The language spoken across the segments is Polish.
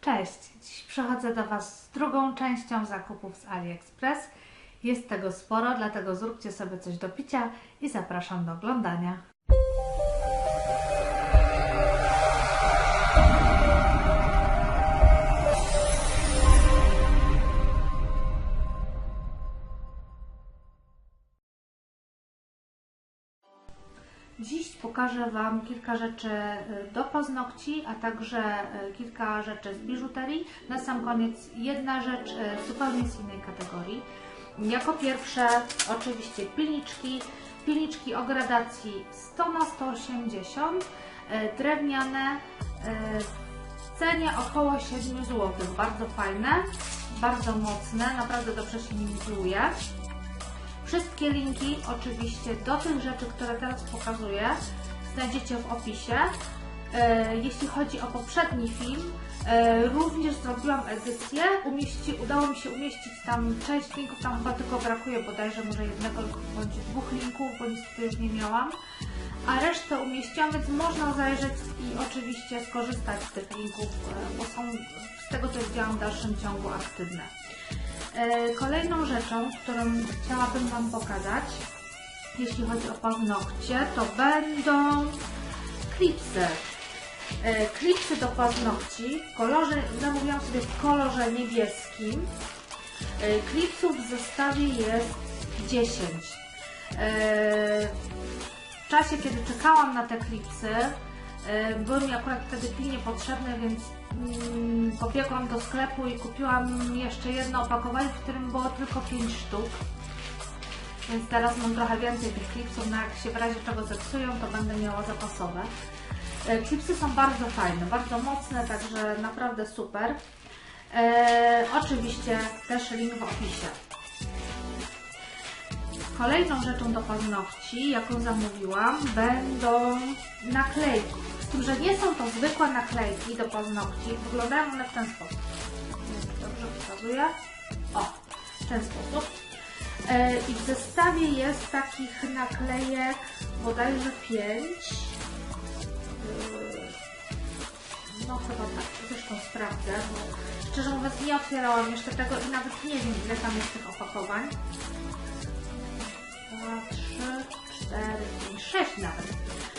Cześć! Dziś przychodzę do Was z drugą częścią zakupów z AliExpress. Jest tego sporo, dlatego zróbcie sobie coś do picia i zapraszam do oglądania. Pokażę Wam kilka rzeczy y, do paznokci, a także y, kilka rzeczy z biżuterii. Na sam koniec jedna rzecz y, zupełnie z innej kategorii. Jako pierwsze oczywiście pilniczki. Pilniczki o gradacji 100 na 180 drewniane w cenie około 7 zł. Bardzo fajne, bardzo mocne, naprawdę dobrze się nimi pluje. Wszystkie linki oczywiście do tych rzeczy, które teraz pokazuję, znajdziecie w opisie. E, Jeśli chodzi o poprzedni film, e, również zrobiłam edycję. Umieści, udało mi się umieścić tam część linków, tam chyba tylko brakuje bodajże może jednego bądź dwóch linków, bo niestety już nie miałam. A resztę umieściłam, więc można zajrzeć i oczywiście skorzystać z tych linków, e, bo są z tego co widziałam w dalszym ciągu aktywne. E, Kolejną rzeczą, którą chciałabym Wam pokazać, jeśli chodzi o paznokcie, to będą klipsy. E, Klipsy do paznokci w kolorze, zamówiłam sobie w kolorze niebieskim. E, Klipsów w zestawie jest 10. E, W czasie, kiedy czekałam na te klipsy, były mi akurat wtedy pilnie potrzebne, więc mm, pobiegłam do sklepu i kupiłam jeszcze jedno opakowanie, w którym było tylko 5 sztuk. Więc teraz mam trochę więcej tych klipsów, no jak się w razie czego zepsują, to będę miała zapasowe. E, Klipsy są bardzo fajne, bardzo mocne, także naprawdę super. E, oczywiście też link w opisie. Kolejną rzeczą do paznokci, jaką zamówiłam, będą naklejki. Z tym, że nie są to zwykłe naklejki do paznokci. Wyglądają one w ten sposób. Dobrze pokazuję. O, w ten sposób. E, I w zestawie jest takich naklejek bodajże 5. No chyba tak, zresztą sprawdzę, bo szczerze mówiąc nie otwierałam jeszcze tego i nawet nie wiem ile tam jest tych opakowań. 2, 3, 4, 5, 6 nawet.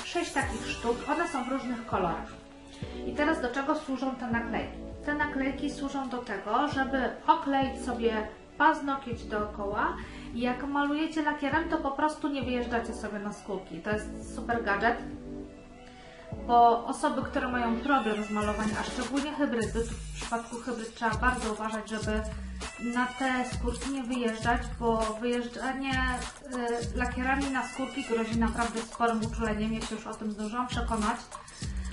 6 takich sztuk. One są w różnych kolorach. I teraz do czego służą te naklejki? Te naklejki służą do tego, żeby okleić sobie paznokieć dookoła jak malujecie lakierem, to po prostu nie wyjeżdżacie sobie na skórki. To jest super gadżet, bo osoby, które mają problem z malowaniem, a szczególnie hybrydy, w przypadku hybryd trzeba bardzo uważać, żeby na te skórki nie wyjeżdżać, bo wyjeżdżanie y, lakierami na skórki grozi naprawdę sporym uczuleniem, ja się już o tym zdążyłam przekonać,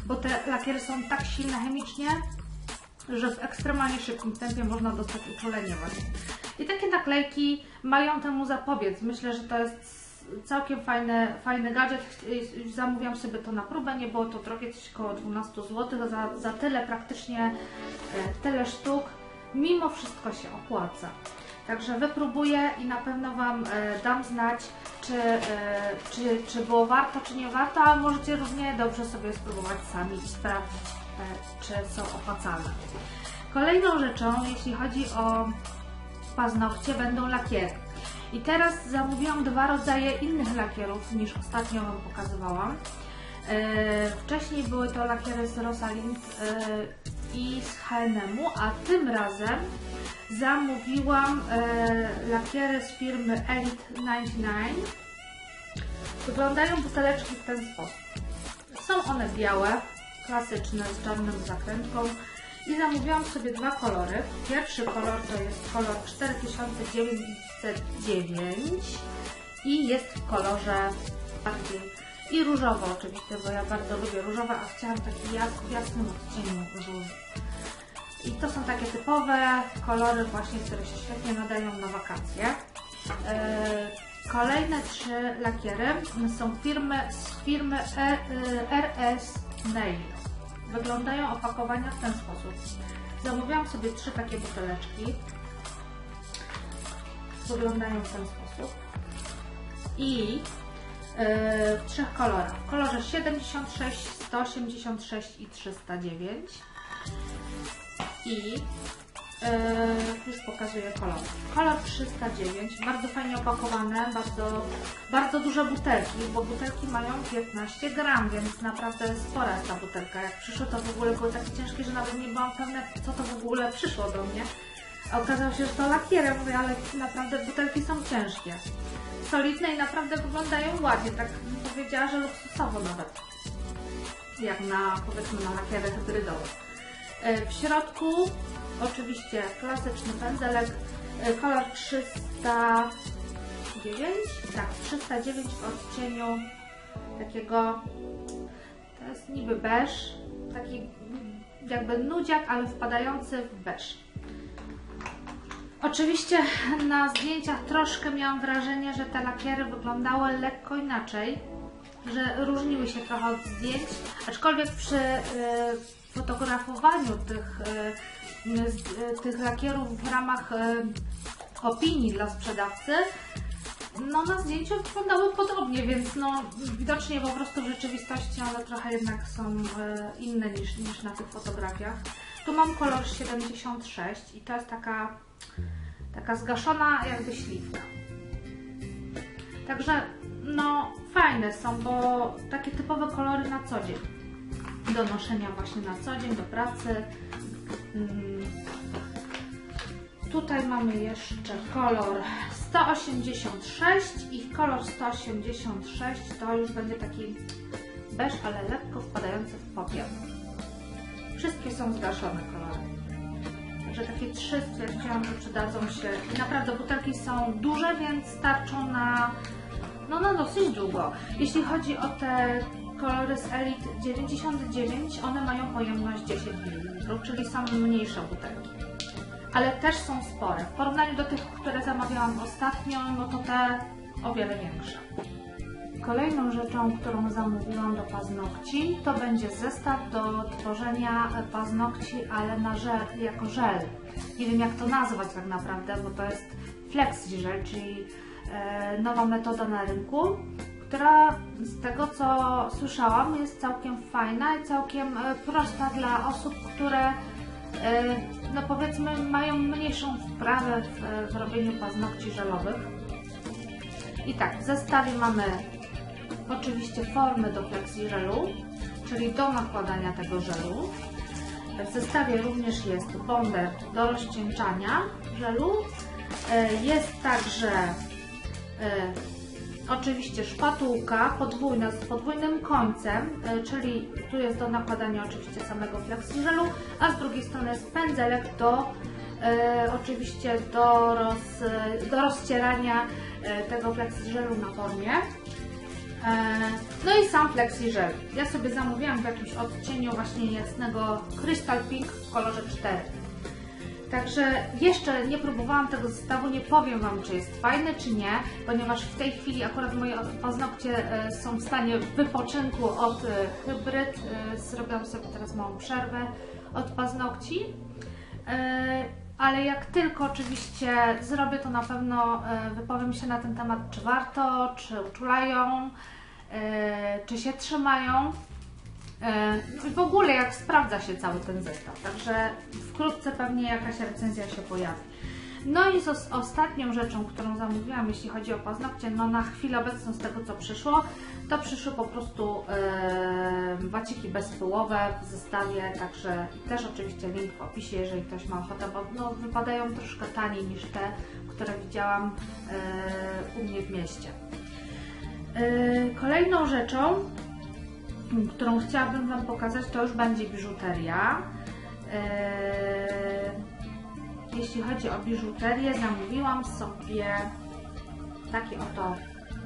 bo te lakiery są tak silne chemicznie, że w ekstremalnie szybkim tempie można dostać uczulenie właśnie. I takie naklejki mają temu zapobiec. Myślę, że to jest całkiem fajny, fajny gadżet. Zamówiłam sobie to na próbę, nie było to drogie, coś około 12 zł. Za, za tyle praktycznie, e, tyle sztuk, mimo wszystko się opłaca. Także wypróbuję i na pewno Wam e, dam znać, czy, e, czy, czy było warto, czy nie warto, ale możecie równie dobrze sobie spróbować sami i sprawdzić, e, czy są opłacalne. Kolejną rzeczą, jeśli chodzi o paznokcie, będą lakiery. I teraz zamówiłam dwa rodzaje innych lakierów niż ostatnio Wam pokazywałam. Wcześniej były to lakiery z Rosalind i z H&M-u, a tym razem zamówiłam e, lakiery z firmy Elite 99. Wyglądają buteleczki w ten sposób. Są one białe, klasyczne, z czarną zakrętką i zamówiłam sobie dwa kolory. Pierwszy kolor to jest kolor 4909 i jest w kolorze bardziej i różowo oczywiście, bo ja bardzo lubię różowe, a chciałam taki jas, jasnym odcieniu różu. I to są takie typowe kolory właśnie, które się świetnie nadają na wakacje. Yy, Kolejne trzy lakiery są firmy, z firmy E- y, RS Nail. Wyglądają opakowania w ten sposób. Zamówiłam sobie trzy takie buteleczki. Wyglądają w ten sposób. I w trzech kolorach. W kolorze 76, 186 i 309. I e, już pokazuję kolor. Kolor 309, bardzo fajnie opakowane, bardzo, bardzo duże butelki, bo butelki mają 15 gram, więc naprawdę spora jest ta butelka. Jak przyszło to w ogóle było takie ciężkie, że nawet nie byłam pewna, co to w ogóle przyszło do mnie. A okazało się, że to lakierem, mówię, ale naprawdę butelki są ciężkie. Solidne i naprawdę wyglądają ładnie, tak bym powiedziała, że luksusowo nawet. Jak na, powiedzmy, na lakiery hybrydowe. E, W środku oczywiście klasyczny pędzelek, e, kolor 309, tak, 309 w odcieniu takiego, to jest niby beż, taki jakby nudziak, ale wpadający w beż. Oczywiście na zdjęciach troszkę miałam wrażenie, że te lakiery wyglądały lekko inaczej, że różniły się trochę od zdjęć, aczkolwiek przy y, fotografowaniu tych, y, tych lakierów w ramach y, opinii dla sprzedawcy, no na zdjęciu wyglądały podobnie, więc no widocznie po prostu w rzeczywistości one trochę jednak są inne niż, niż na tych fotografiach. Tu mam kolor 76 i to jest taka, taka zgaszona jakby śliwka. Także no fajne są, bo takie typowe kolory na co dzień. Do noszenia właśnie na co dzień, do pracy. Mm. Tutaj mamy jeszcze kolor 186 i kolor 186 to już będzie taki beż, ale lekko wpadający w popiel. Wszystkie są zgaszone kolory. Także takie trzy stwierdziłam, że przydadzą się. I naprawdę butelki są duże, więc starczą na, no, na dosyć długo. Jeśli chodzi o te kolory z Elite 99, one mają pojemność 10 ml, czyli są mniejsze butelki. Ale też są spore. W porównaniu do tych, które zamawiałam ostatnio, no to te o wiele większe. Kolejną rzeczą, którą zamówiłam do paznokci, to będzie zestaw do tworzenia paznokci, ale na żel, jako żel. Nie wiem jak to nazwać tak naprawdę, bo to jest flexi żel, czyli e, nowa metoda na rynku, która z tego co słyszałam jest całkiem fajna i całkiem e, prosta dla osób, które e, no powiedzmy mają mniejszą wprawę w, w robieniu paznokci żelowych. I tak, w zestawie mamy oczywiście formy do flexi żelu, czyli do nakładania tego żelu. W zestawie również jest bonder do rozcieńczania żelu. E, Jest także e, oczywiście szpatułka podwójna z podwójnym końcem, e, czyli tu jest do nakładania oczywiście samego flexi żelu, a z drugiej strony jest pędzelek do oczywiście do, roz, do rozcierania tego flexi żelu na formie. E, No i sam Flexi Gel. Ja sobie zamówiłam w jakimś odcieniu właśnie jasnego Crystal Pink w kolorze 4. Także jeszcze nie próbowałam tego zestawu, nie powiem Wam, czy jest fajny, czy nie, ponieważ w tej chwili akurat moje paznokcie e, są w stanie wypoczynku od e, hybryd. Zrobiłam sobie teraz małą przerwę od paznokci. Ale jak tylko oczywiście zrobię, to na pewno e, wypowiem się na ten temat, czy warto, czy uczulają, e, czy się trzymają. E, i w ogóle jak sprawdza się cały ten zestaw. Także wkrótce pewnie jakaś recenzja się pojawi. No i z os- ostatnią rzeczą, którą zamówiłam, jeśli chodzi o paznokcie, no na chwilę obecną z tego co przyszło, to przyszły po prostu e, waciki bezpyłowe w zestawie, także też oczywiście link w opisie, jeżeli ktoś ma ochotę, bo no, wypadają troszkę taniej niż te, które widziałam e, u mnie w mieście. E, kolejną rzeczą, którą chciałabym Wam pokazać, to już będzie biżuteria. E, jeśli chodzi o biżuterię, zamówiłam sobie taki oto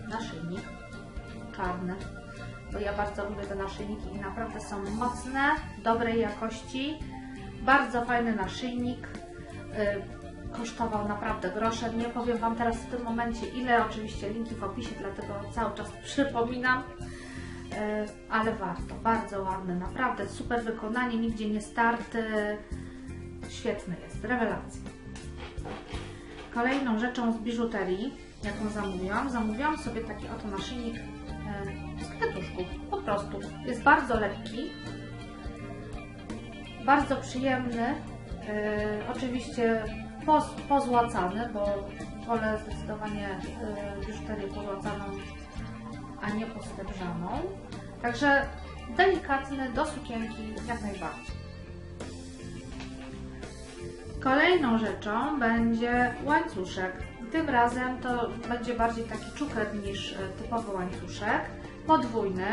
naszyjnik czarny, bo ja bardzo lubię te naszyjniki i naprawdę są mocne, dobrej jakości. Bardzo fajny naszyjnik. Y, Kosztował naprawdę grosze. Nie powiem Wam teraz w tym momencie ile, oczywiście linki w opisie, dlatego cały czas przypominam. Y, Ale warto, bardzo ładny, naprawdę super wykonanie, nigdzie nie starty. Świetny jest, rewelacja. Kolejną rzeczą z biżuterii, jaką zamówiłam, zamówiłam sobie taki oto naszyjnik e, z kwiatuszków, po prostu. Jest bardzo lekki, bardzo przyjemny E, oczywiście poz, pozłacany, bo wolę zdecydowanie e, biżuterię pozłacaną, a nie posrebrzaną. Także delikatny do sukienki jak najbardziej. Kolejną rzeczą będzie łańcuszek. Tym razem to będzie bardziej taki czuker niż e, typowy łańcuszek. Podwójny.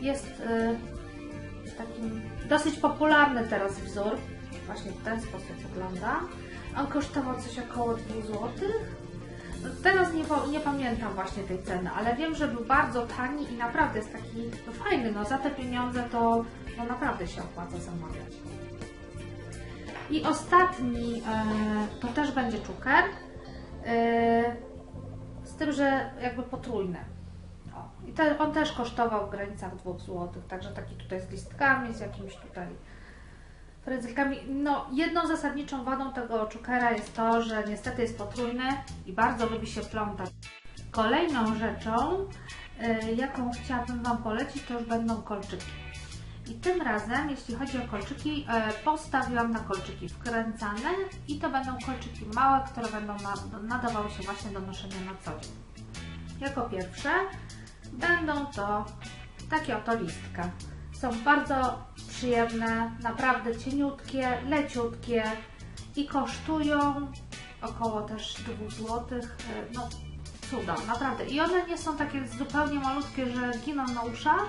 Jest e, takim dosyć popularny teraz wzór. Właśnie w ten sposób wygląda. On kosztował coś około 2 zł. No, Teraz nie, nie pamiętam właśnie tej ceny, ale wiem, że był bardzo tani i naprawdę jest taki no fajny. No za te pieniądze to no naprawdę się opłaca zamawiać. I ostatni e, to też będzie czuker. E, z tym, że jakby potrójny. O, I on też kosztował w granicach 2 zł, także taki tutaj z listkami, z jakimiś tutaj frędzelkami. No, jedną zasadniczą wadą tego czukera jest to, że niestety jest potrójny i bardzo lubi się plątać. Kolejną rzeczą, y, jaką chciałabym Wam polecić, to już będą kolczyki. I tym razem, jeśli chodzi o kolczyki, y, postawiłam na kolczyki wkręcane i to będą kolczyki małe, które będą na, nadawały się właśnie do noszenia na co dzień. Jako pierwsze będą to takie oto listka. Są bardzo przyjemne, naprawdę cieniutkie, leciutkie i kosztują około też 2 zł. No cuda, naprawdę. I one nie są takie zupełnie malutkie, że giną na uszach,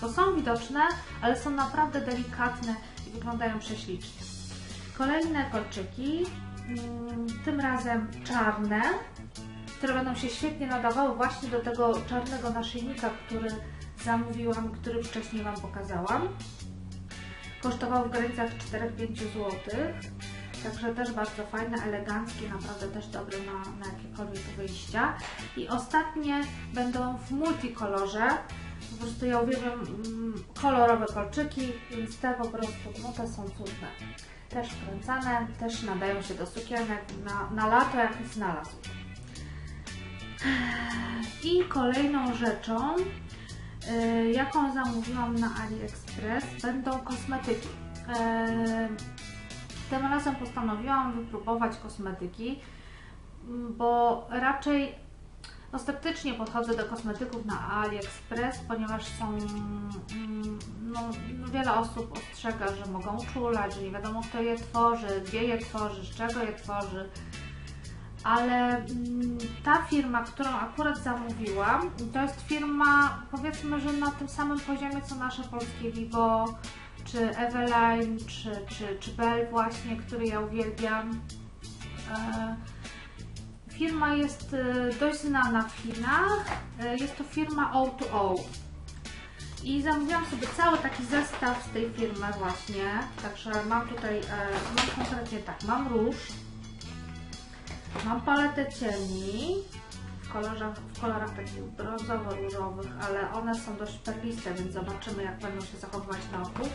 bo są widoczne, ale są naprawdę delikatne i wyglądają prześlicznie. Kolejne kolczyki, mm, tym razem czarne, które będą się świetnie nadawały właśnie do tego czarnego naszyjnika, który zamówiłam, który wcześniej Wam pokazałam. Kosztował w granicach 4-5 zł. Także też bardzo fajne, eleganckie, naprawdę też dobre na, na jakiekolwiek wyjścia. I ostatnie będą w multikolorze. Po prostu ja uwielbiam mm, kolorowe kolczyki, więc te po prostu, no te są cudne. Też wkręcane, też nadają się do sukienek na, na lato, jak znalazł. I kolejną rzeczą, y, jaką zamówiłam na AliExpress, będą kosmetyki. Y, tym razem postanowiłam wypróbować kosmetyki, bo raczej no, sceptycznie podchodzę do kosmetyków na AliExpress, ponieważ są mm, no, no, wiele osób ostrzega, że mogą czulać, że nie wiadomo kto je tworzy, gdzie je tworzy, z czego je tworzy ale mm, ta firma, którą akurat zamówiłam, to jest firma powiedzmy, że na tym samym poziomie co nasze polskie Vivo, czy Eveline, czy, czy, czy Bell właśnie, który ja uwielbiam. E, Firma jest e, dość znana w Chinach, E, jest to firma O2O. I zamówiłam sobie cały taki zestaw z tej firmy właśnie, także mam tutaj, e, mam konkretnie tak, mam róż, Mam paletę cieni w kolorach, w kolorach takich brązowo-różowych, ale one są dość perliste, więc zobaczymy jak będą się zachowywać na oku.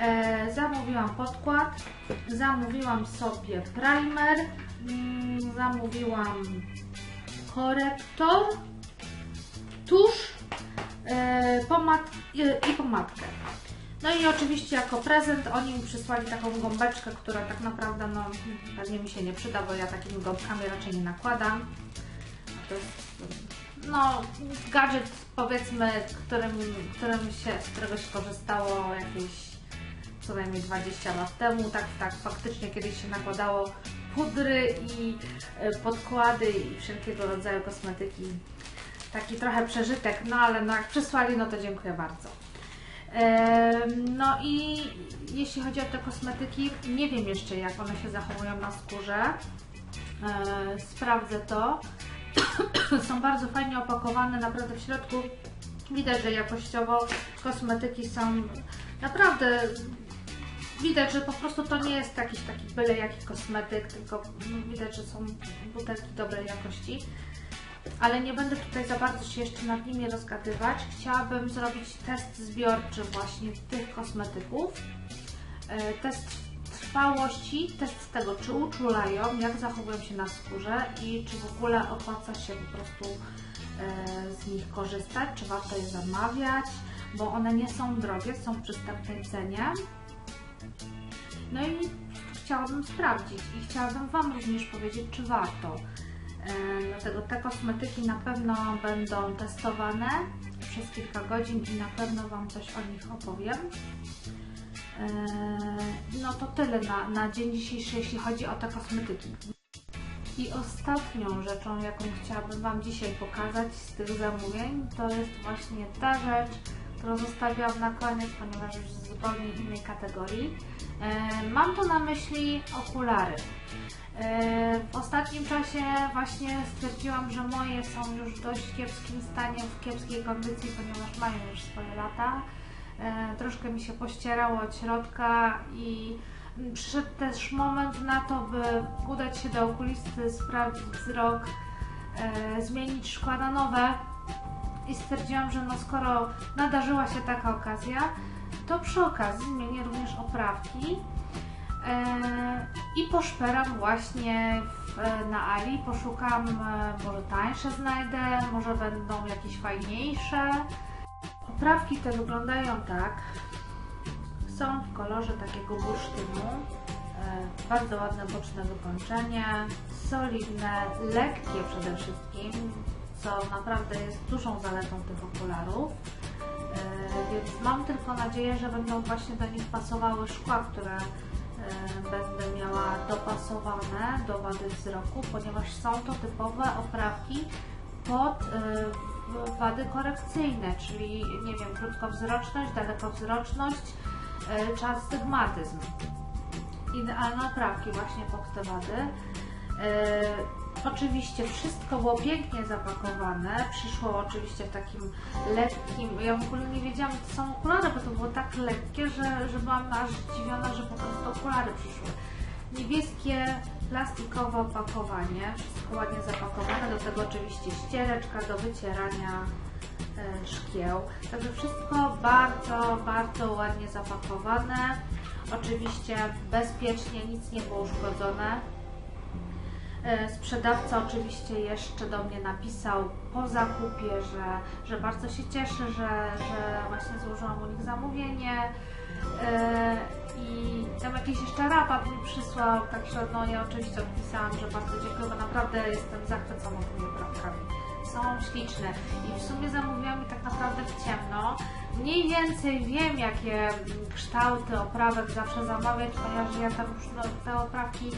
E, zamówiłam podkład, zamówiłam sobie primer, mm, zamówiłam korektor, tusz e, pomad, i, i pomadkę. No i oczywiście jako prezent oni mi przysłali taką gąbeczkę, która tak naprawdę no, pewnie mi się nie przyda, bo ja takimi gąbkami raczej nie nakładam. To jest no, gadżet powiedzmy, którym, którym się, z którego się korzystało jakieś co najmniej 20 lat temu. Tak, tak, faktycznie kiedyś się nakładało pudry i e, podkłady i wszelkiego rodzaju kosmetyki. Taki trochę przeżytek, no ale no jak przysłali, no to dziękuję bardzo. No i jeśli chodzi o te kosmetyki, nie wiem jeszcze jak one się zachowują na skórze. E, Sprawdzę to. Są bardzo fajnie opakowane, naprawdę w środku widać, że jakościowo kosmetyki są naprawdę widać, że po prostu to nie jest jakiś taki byle jaki kosmetyk, tylko widać, że są butelki dobrej jakości ale nie będę tutaj za bardzo się jeszcze nad nimi rozgadywać. Chciałabym zrobić test zbiorczy właśnie tych kosmetyków. E, Test trwałości, test tego, czy uczulają, jak zachowują się na skórze i czy w ogóle opłaca się po prostu e, z nich korzystać, czy warto je zamawiać, bo one nie są drogie, są w przystępnej cenie. No i chciałabym sprawdzić i chciałabym Wam również powiedzieć, czy warto. Dlatego te kosmetyki na pewno będą testowane przez kilka godzin i na pewno Wam coś o nich opowiem. No to tyle na, na dzień dzisiejszy, jeśli chodzi o te kosmetyki. I ostatnią rzeczą, jaką chciałabym Wam dzisiaj pokazać z tych zamówień, to jest właśnie ta rzecz, którą zostawiłam na koniec, ponieważ już z zupełnie innej kategorii. E, Mam tu na myśli okulary. E, W ostatnim czasie właśnie stwierdziłam, że moje są już w dość kiepskim stanie, w kiepskiej kondycji, ponieważ mają już swoje lata. E, Troszkę mi się pościerało od środka i przyszedł też moment na to, by udać się do okulisty, sprawdzić wzrok, zmienić szkła na nowe i stwierdziłam, że no skoro nadarzyła się taka okazja, to przy okazji zmienię również oprawki e, i poszperam właśnie na Ali, poszukam, e, może tańsze znajdę, może będą jakieś fajniejsze. Oprawki te wyglądają tak, są w kolorze takiego bursztynu, e, bardzo ładne boczne wykończenie, solidne, lekkie przede wszystkim, co naprawdę jest dużą zaletą tych okularów. Więc mam tylko nadzieję, że będą właśnie do nich pasowały szkła, które e, będę miała dopasowane do wady wzroku, ponieważ są to typowe oprawki pod e, wady korekcyjne, czyli nie wiem, krótkowzroczność, dalekowzroczność e, czy astygmatyzm. Idealne oprawki właśnie pod te wady. Oczywiście wszystko było pięknie zapakowane. Przyszło oczywiście w takim lekkim. Ja w ogóle nie wiedziałam, co są okulary, bo to było tak lekkie, że, że byłam aż zdziwiona, że po prostu okulary przyszły. Niebieskie plastikowe opakowanie, wszystko ładnie zapakowane. Do tego oczywiście ściereczka do wycierania e, szkieł. Także wszystko bardzo, bardzo ładnie zapakowane. Oczywiście bezpiecznie, nic nie było uszkodzone. E, Sprzedawca oczywiście jeszcze do mnie napisał po zakupie, że, że bardzo się cieszy, że, że właśnie złożyłam u nich zamówienie e, i tam jakiś jeszcze rabat mi przysłał, także no ja oczywiście odpisałam, że bardzo dziękuję, bo naprawdę jestem zachwycona tymi oprawkami. Są śliczne i w sumie zamówiłam je tak naprawdę w ciemno. Mniej więcej wiem, jakie kształty oprawek zawsze zamawiać, ponieważ ja tam już no, te oprawki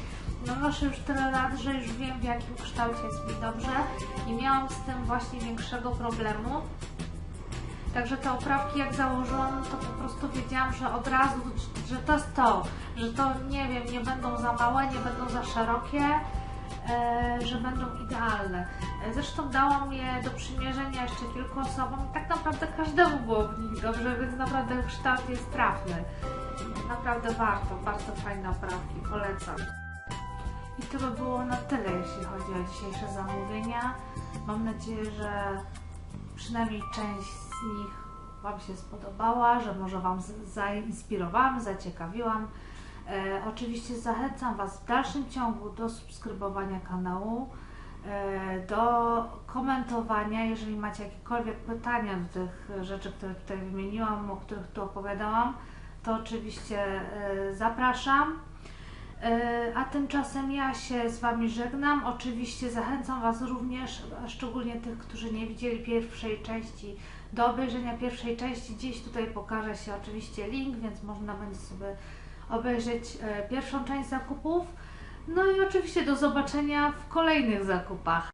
no noszę już tyle lat, że już wiem w jakim kształcie jest mi dobrze i miałam z tym właśnie większego problemu. Także te oprawki jak założyłam, to po prostu wiedziałam, że od razu, że to jest to, że to nie wiem, nie będą za małe, nie będą za szerokie, e, że będą idealne. Zresztą dałam je do przymierzenia jeszcze kilku osobom tak naprawdę każdemu było w nich dobrze, więc naprawdę kształt jest trafny. Naprawdę warto, bardzo fajne oprawki, polecam. I to by było na tyle, jeśli chodzi o dzisiejsze zamówienia. Mam nadzieję, że przynajmniej część z nich Wam się spodobała, że może Wam zainspirowałam, zaciekawiłam. E, oczywiście zachęcam Was w dalszym ciągu do subskrybowania kanału, e, do komentowania, jeżeli macie jakiekolwiek pytania do tych rzeczy, które tutaj wymieniłam, o których tu opowiadałam, to oczywiście e, zapraszam. E, A tymczasem ja się z Wami żegnam. Oczywiście zachęcam Was również, a szczególnie tych, którzy nie widzieli pierwszej części, do obejrzenia pierwszej części. Gdzieś tutaj pokaże się oczywiście link, więc można będzie sobie obejrzeć e, pierwszą część zakupów. No i oczywiście do zobaczenia w kolejnych zakupach.